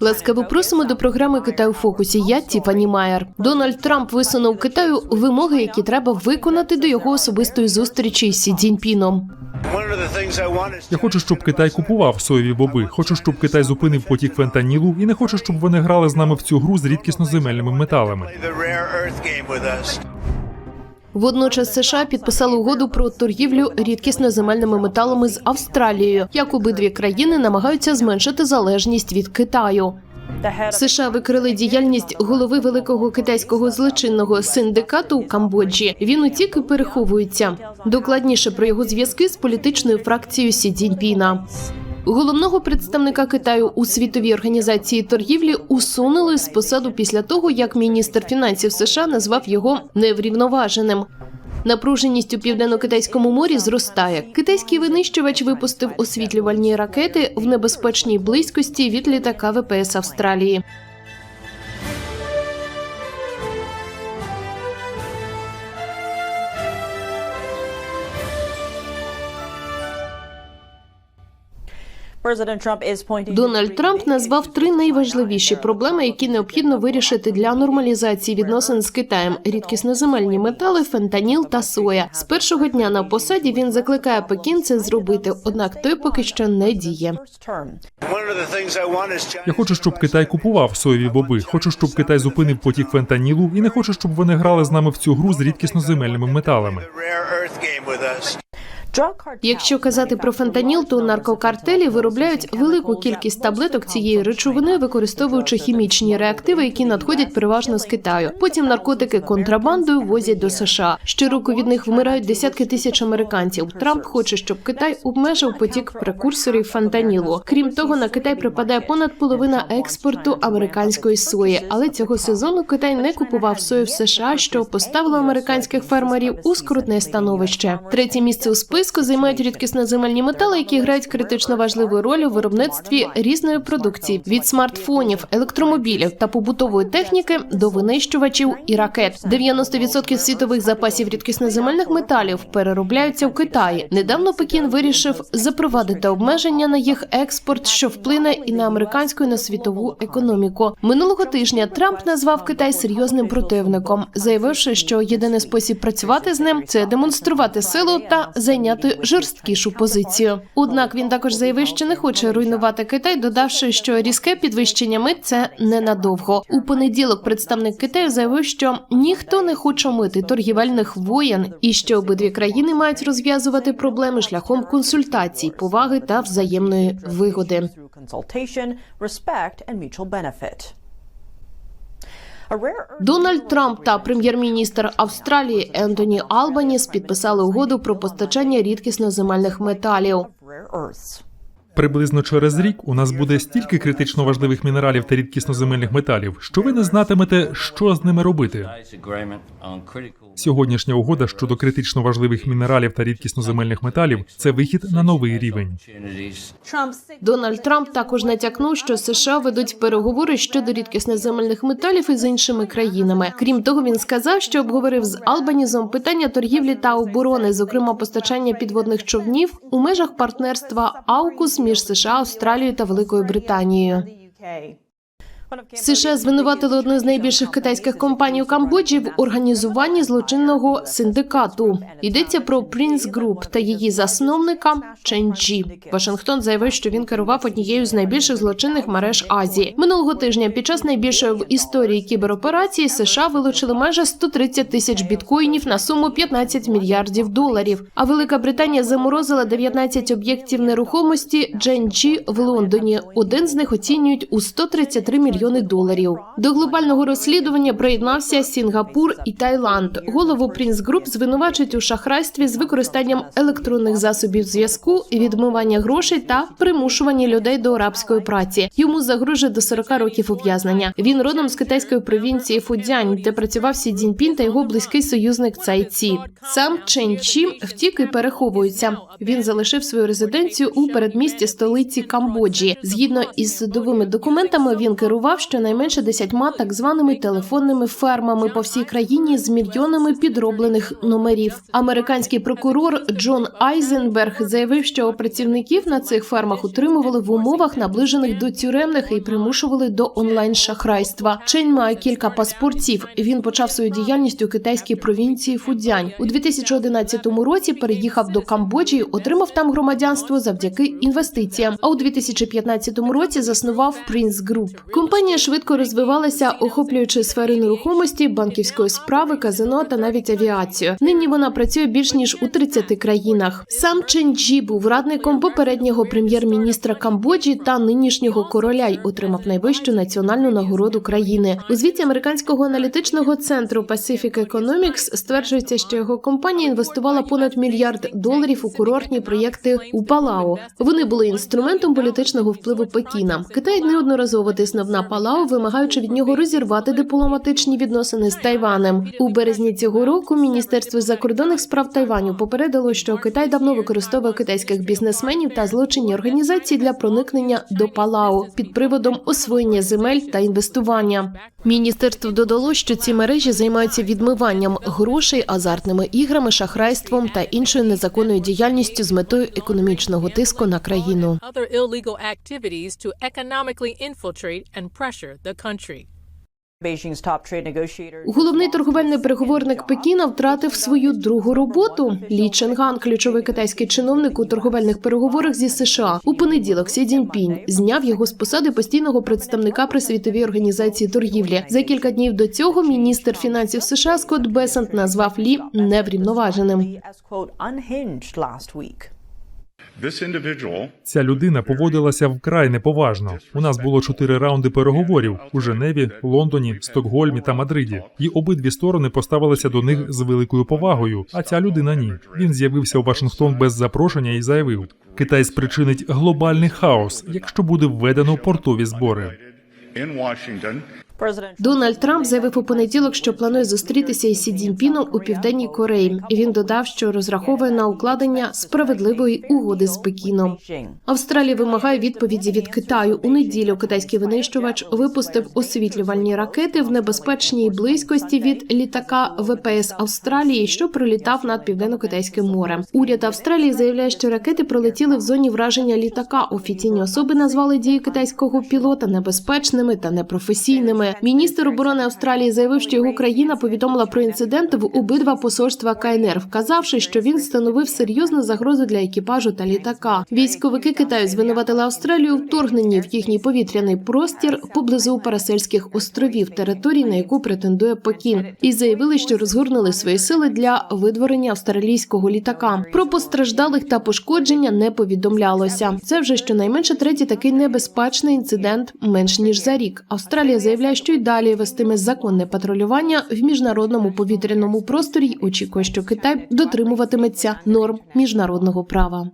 Ласкаво просимо до програми Китай у фокусі. Я Тіфані Майер. Дональд Трамп висунув Китаю вимоги, які треба виконати до його особистої зустрічі з Сі Цзіньпіном. Я хочу, щоб Китай купував соєві боби. Хочу, щоб Китай зупинив потік фентанілу, і не хочу, щоб вони грали з нами в цю гру з рідкісноземельними металами. Водночас США підписали угоду про торгівлю рідкісноземельними металами з Австралією, як обидві країни намагаються зменшити залежність від Китаю. США викрили діяльність голови великого китайського злочинного синдикату у Камбоджі. Він утік і переховується. Докладніше про його зв'язки з політичною фракцією Сі Цзіньпіна. Головного представника Китаю у світовій організації торгівлі усунули з посаду після того, як міністр фінансів США назвав його неврівноваженим. Напруженість у південно-китайському морі зростає. Китайський винищувач випустив освітлювальні ракети в небезпечній близькості від літака ВПС Австралії. Дональд Трамп назвав три найважливіші проблеми, які необхідно вирішити для нормалізації відносин з Китаєм: рідкісноземельні метали, фентаніл та соя. З першого дня на посаді він закликає Пекін це зробити, однак той поки що не діє. Я хочу, щоб Китай купував соєві боби. Хочу, щоб Китай зупинив потік фентанілу, і не хочу, щоб вони грали з нами в цю гру з рідкісноземельними металами. Якщо казати про фентаніл, то наркокартелі виробляють велику кількість таблеток цієї речовини, використовуючи хімічні реактиви, які надходять переважно з Китаю. Потім наркотики контрабандою возять до США. Щороку від них вмирають десятки тисяч американців. Трамп хоче, щоб Китай обмежив потік прекурсорів фентанілу. Крім того, на Китай припадає понад половина експорту американської сої. Але цього сезону Китай не купував сою в США, що поставило американських фермерів у скрутне становище. Третє місце у списку займають рідкісноземельні метали, які грають критично важливу роль у виробництві різної продукції від смартфонів, електромобілів та побутової техніки до винищувачів і ракет. 90% світових запасів рідкісноземельних металів переробляються в Китаї. Недавно Пекін вирішив запровадити обмеження на їх експорт, що вплине і на американську, і на світову економіку. Минулого тижня Трамп назвав Китай серйозним противником, заявивши, що єдиний спосіб працювати з ним це демонструвати силу та зайняти жорсткішу позицію. Однак він також заявив, що не хоче руйнувати Китай, додавши, що різке підвищення мит це ненадовго. У понеділок представник Китаю заявив, що ніхто не хоче мити торгівельних воєн, і що обидві країни мають розв'язувати проблеми шляхом консультацій, поваги та взаємної вигоди. Дональд Трамп та прем'єр-міністр Австралії Ентоні Албаніс підписали угоду про постачання рідкісноземельних металів. Приблизно через рік у нас буде стільки критично важливих мінералів та рідкісноземельних металів, що ви не знатимете, що з ними робити. Сьогоднішня угода щодо критично важливих мінералів та рідкісноземельних металів це вихід на новий рівень. Дональд Трамп також натякнув, що США ведуть переговори щодо рідкісноземельних металів із іншими країнами. Крім того, він сказав, що обговорив з Албанізом питання торгівлі та оборони, зокрема постачання підводних човнів у межах партнерства АУКУС між США, Австралією та Великою Британією. США звинуватили одну з найбільших китайських компаній у Камбоджі в організуванні злочинного синдикату. Йдеться про Prince Group та її засновника Чен Джі. Вашингтон заявив, що він керував однією з найбільших злочинних мереж Азії. Минулого тижня під час найбільшої в історії кібероперації США вилучили майже 130 тисяч біткоїнів на суму 15 мільярдів доларів. А Велика Британія заморозила 19 об'єктів нерухомості Джен Джі в Лондоні. Один з них оцінюють у 133 мільйони доларів. До глобального розслідування приєднався Сінгапур і Таїланд. Голову Prince Group звинувачують у шахрайстві з використанням електронних засобів зв'язку, відмивання грошей та примушування людей до рабської праці. Йому загрожує до 40 років ув'язнення. Він родом з китайської провінції Фудзянь, де працював Сі Цзіньпін та його близький союзник Цай Ці. Сам Чен Чі втік і переховується. Він залишив свою резиденцію у передмісті столиці Камбоджі. Згідно із судовими документами, він керував керував щонайменше десятьма так званими телефонними фермами по всій країні з мільйонами підроблених номерів. Американський прокурор Джон Айзенберг заявив, що працівників на цих фермах утримували в умовах, наближених до тюремних, і примушували до онлайн шахрайства. Чень має кілька паспортів. Він почав свою діяльність у китайській провінції Фудзянь. У 2011 році переїхав до Камбоджі, отримав там громадянство завдяки інвестиціям. А у 2015 році заснував Prince Group. Компанія швидко розвивалася, охоплюючи сфери нерухомості, банківської справи, казино та навіть авіацію. Нині вона працює більш ніж у 30 країнах. Сам Чен Джі був радником попереднього прем'єр-міністра Камбоджі та нинішнього короля й отримав найвищу національну нагороду країни. У звіті американського аналітичного центру Pacific Economics стверджується, що його компанія інвестувала понад мільярд доларів у курортні проєкти у Палао. Вони були інструментом політичного впливу Пекіна. Китай неодноразово тиснув на Палао, вимагаючи від нього розірвати дипломатичні відносини з Тайванем. У березні цього року Міністерство закордонних справ Тайваню попередило, що Китай давно використовує китайських бізнесменів та злочинні організації для проникнення до Палао під приводом освоєння земель та інвестування. Міністерство додало, що ці мережі займаються відмиванням грошей, азартними іграми, шахрайством та іншою незаконною діяльністю з метою економічного тиску на країну. Головний торговельний переговорник Пекіна втратив свою другу роботу. Лі Ченган, ключовий китайський чиновник у торговельних переговорах зі США, у понеділок Сі Цзіньпінь зняв його з посади постійного представника при світовій організації торгівлі. За кілька днів до цього міністр фінансів США Скотт Бесант назвав Лі неврівноваженим. Ця людина поводилася вкрай неповажно. У нас було чотири раунди переговорів у Женеві, Лондоні, Стокгольмі та Мадриді. І обидві сторони поставилися до них з великою повагою. А ця людина ні. Він з'явився у Вашингтон без запрошення і заявив: Китай спричинить глобальний хаос, якщо буде введено портові збори. Дональд Трамп заявив у понеділок, що планує зустрітися із Сі Цзіньпіном у південній Кореї. І він додав, що розраховує на укладення справедливої угоди з Пекіном. Австралія вимагає відповіді від Китаю. У неділю китайський винищувач випустив освітлювальні ракети в небезпечній близькості від літака ВПС Австралії, що пролітав над південно-китайським морем. Уряд Австралії заявляє, що ракети пролетіли в зоні враження літака. Офіційні особи назвали дії китайського пілота небезпечними та непрофесійними. Міністр оборони Австралії заявив, що його країна повідомила про інцидент в обидва посольства КНР, вказавши, що він становив серйозну загрозу для екіпажу та літака. Військовики Китаю звинуватили Австралію вторгненні в їхній повітряний простір поблизу Парасельських островів, території, на яку претендує Пекін, і заявили, що розгорнули свої сили для видворення австралійського літака. Про постраждалих та пошкодження не повідомлялося. Це вже щонайменше третій такий небезпечний інцидент менш ніж за рік. Австралія заявляє, що й далі вестиме законне патрулювання в міжнародному повітряному просторі. й Очікує, що Китай дотримуватиметься норм міжнародного права.